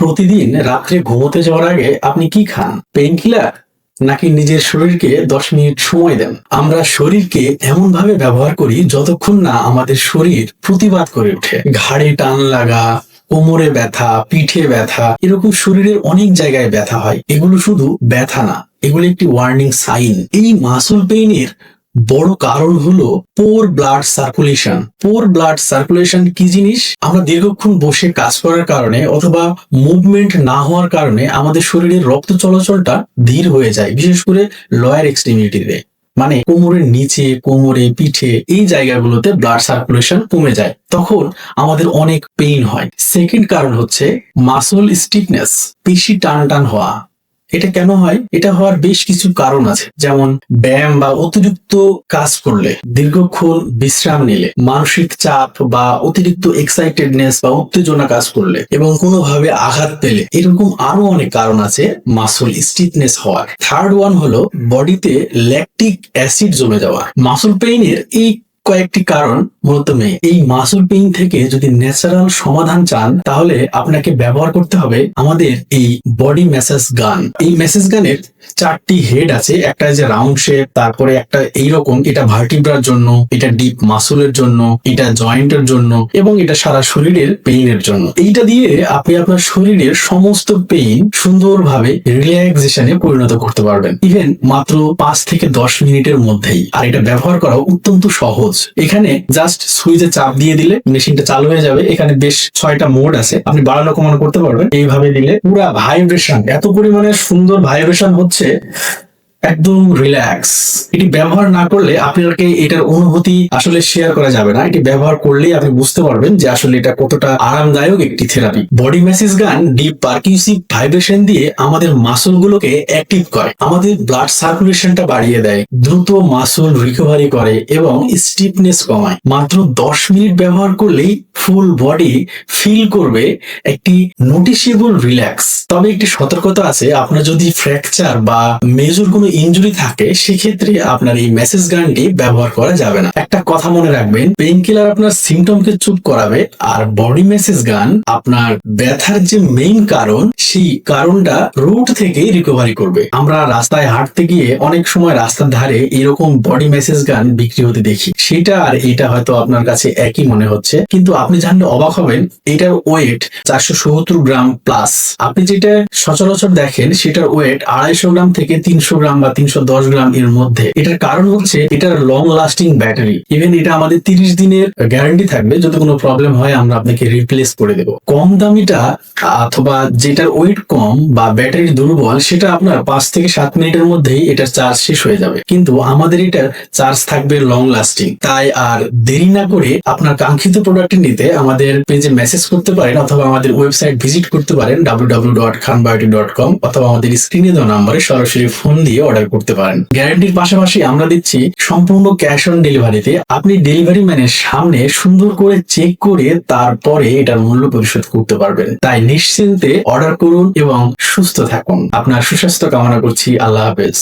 প্রতিদিন রাত্রে ঘুমোতে যাওয়ার আগে আপনি কি খান? পেইন কিলার নাকি নিজের শরীরকে দশ মিনিট সময় দেন? আমরা শরীরকে এমন ভাবে ব্যবহার করি যতক্ষণ না আমাদের শরীর প্রতিবাদ করে ওঠে। ঘাড়ে টান লাগা, কোমরে ব্যথা, পিঠে ব্যথা, এরকম শরীরের অনেক জায়গায় ব্যথা হয়। এগুলো শুধু ব্যথা না, এগুলো একটি ওয়ার্নিং সাইন এই মাসুল পেইনের বড় কারণ হলো poor blood circulation poor blood circulation কি জিনিস? আমরা দীর্ঘক্ষণ বসে কাজ করার কারণে অথবা মুভমেন্ট না হওয়ার কারণে আমাদের শরীরের রক্ত চলাচলটা ধীর হয়ে যায়, বিশেষ করে লয়ার এক্সট্রিমিটিতে মানে কোমরের নিচে, কোমরে, পিঠে এই জায়গাগুলোতে ব্লাড সার্কুলেশন কমে যায়। তখন আমাদের অনেক পেইন হয়। সেকেন্ড কারণ হচ্ছে মাসল স্টিফনেস পেশি টান টান হওয়া। এটা কেন হয়? এটা হওয়ার বেশ কিছু কারণ আছে। যেমন, ব্যায়াম বা অতিরিক্ত কাজ করলে দীর্ঘক্ষণ বিশ্রাম নিলে, মানসিক চাপ বা অতিরিক্ত এক্সাইটেডনেস বা উত্তেজনা কাজ করলে এবং কোনোভাবে আঘাত পেলে, এরকম আরও অনেক কারণ আছে মাসল স্টিফনেস হওয়ার। থার্ড ওয়ান হলো বডিতে ল্যাকটিক অ্যাসিড জমে যাওয়া। মাসল পেইনের এই কয়েকটি কারণ মূলত মেয়ে। এই মাসুল পেইন থেকে যদি ন্যাচারাল সমাধান চান, তাহলে আপনাকে ব্যবহার করতে হবে আমাদের এই বডি মেসেজ গান। এই মেসেজ গানের চারটি হেড আছে, একটা যে রাউন্ড শেপ তারপরে একটা এইরকম, এটা ভার্টিব্রার জন্য, এটা ডিপ মাসুলের জন্য, এটা জয়েন্টের জন্য, এবং এটা সারা শরীরের পেইনের জন্য। এইটা দিয়ে আপনি আপনার শরীরের সমস্ত পেইন সুন্দরভাবে রিল্যাক্সেশনে পরিণত করতে পারবেন। ইভেন মাত্র পাঁচ থেকে দশ মিনিটের মধ্যেই। আর এটা ব্যবহার করা অত্যন্ত সহজ। এখানে জাস্ট সুইচে চাপ দিয়ে দিলে মেশিনটা চালু হয়ে যাবে। এখানে বেশ ছয়টা মোড আছে। আপনি বাড়ানো কমানো করতে পারবেন। এইভাবে দিলে পুরা ভাইব্রেশন এত পরিমাণে সুন্দর ভাইব্রেশন হচ্ছে একদম রিল্যাক্স এটি ব্যবহার না করলে আপনাকে এটার অনুভূতি আসলে শেয়ার করা যাবে না। এটি ব্যবহার করলেই আপনি বুঝতে পারবেন যে আসলে এটা কতটা আরামদায়ক একটি therapy body massage gun deep percussive vibration দিয়ে আমাদের মাসল গুলোকে অ্যাক্টিভ করে। আমাদের ব্লাড সার্কুলেশনটা বাড়িয়ে দেয়, দ্রুত মাসল রিকভারি করে এবং স্টিফনেস কমায়। মাত্র দশ মিনিট ব্যবহার করলেই ফুল বডি ফিল করবে, একটি নোটিসেবল রিল্যাক্স তবে একটি সতর্কতা আছে, আপনার যদি ফ্র্যাকচার বা মেজর কোনো ইনজুরি থাকে, সেক্ষেত্রে আপনার এই মেসেজ গানটি ব্যবহার করা যাবে না। একটা কথা মনে রাখবেন পেইন কিলার আপনার সিমটমকে চুপ করাবে আর বডি মেসেজ গান আপনার ব্যথার যে মেইন কারণ, সেই কারণটা রুট থেকে রিকভারি করবে। আমরা রাস্তায় হাঁটতে গিয়ে অনেক সময় রাস্তার ধারে এরকম বডি মেসেজ গান বিক্রি হতে দেখি। সেটা আর এটা হয়তো আপনার কাছে একই মনে হচ্ছে। কিন্তু আপনি জানলে অবাক হবেন, এটার ওয়েট চারশো সত্তর গ্রাম প্লাস আপনি যেটা সচরাচর দেখেন, সেটার ওয়েট আড়াইশো গ্রাম থেকে তিনশো গ্রাম বা তিনশো দশ গ্রাম এর মধ্যে। এটার কারণ হচ্ছে এটার লং লাস্টিং ব্যাটারি ইভেন এটা আমাদের তিরিশ দিনের গ্যারান্টি থাকবে, যদি কোনো প্রবলেম হয়, আমরা আপনাকে রিপ্লেস করে দেবো। কম দামিটা অথবা যেটার ওয়েট কম বা ব্যাটারি দুর্বল, সেটা আপনার পাঁচ থেকে সাত মিনিটের মধ্যেই এটার চার্জ শেষ হয়ে যাবে। কিন্তু আমাদের এটার চার্জ থাকবে লং লাস্টিং তাই আর দেরি না করে আপনার কাঙ্ক্ষিত প্রোডাক্টটি নিতে আমাদের পেজে মেসেজ করতে পারেন, অথবা আমাদের ওয়েবসাইট ভিজিট করতে পারেন ডাব্লিউ ডাব্লিউ ডট খানবায়োটি ডট কম অথবা আমাদের স্ক্রিনে দেওয়া নাম্বারে সরাসরি ফোন দিয়ে অর্ডার করতে পারেন। গ্যারান্টির পাশাপাশি আমরা দিচ্ছি সম্পূর্ণ ক্যাশ অন ডেলিভারিতে আপনি ডেলিভারি ম্যানের সামনে সুন্দর করে চেক করে তারপরে এটার মূল্য পরিশোধ করতে পারবেন। তাই নিশ্চিন্তে অর্ডার করুন এবং সুস্থ থাকুন। আপনার সুস্বাস্থ্য কামনা করছি। আল্লাহ হাফেজ।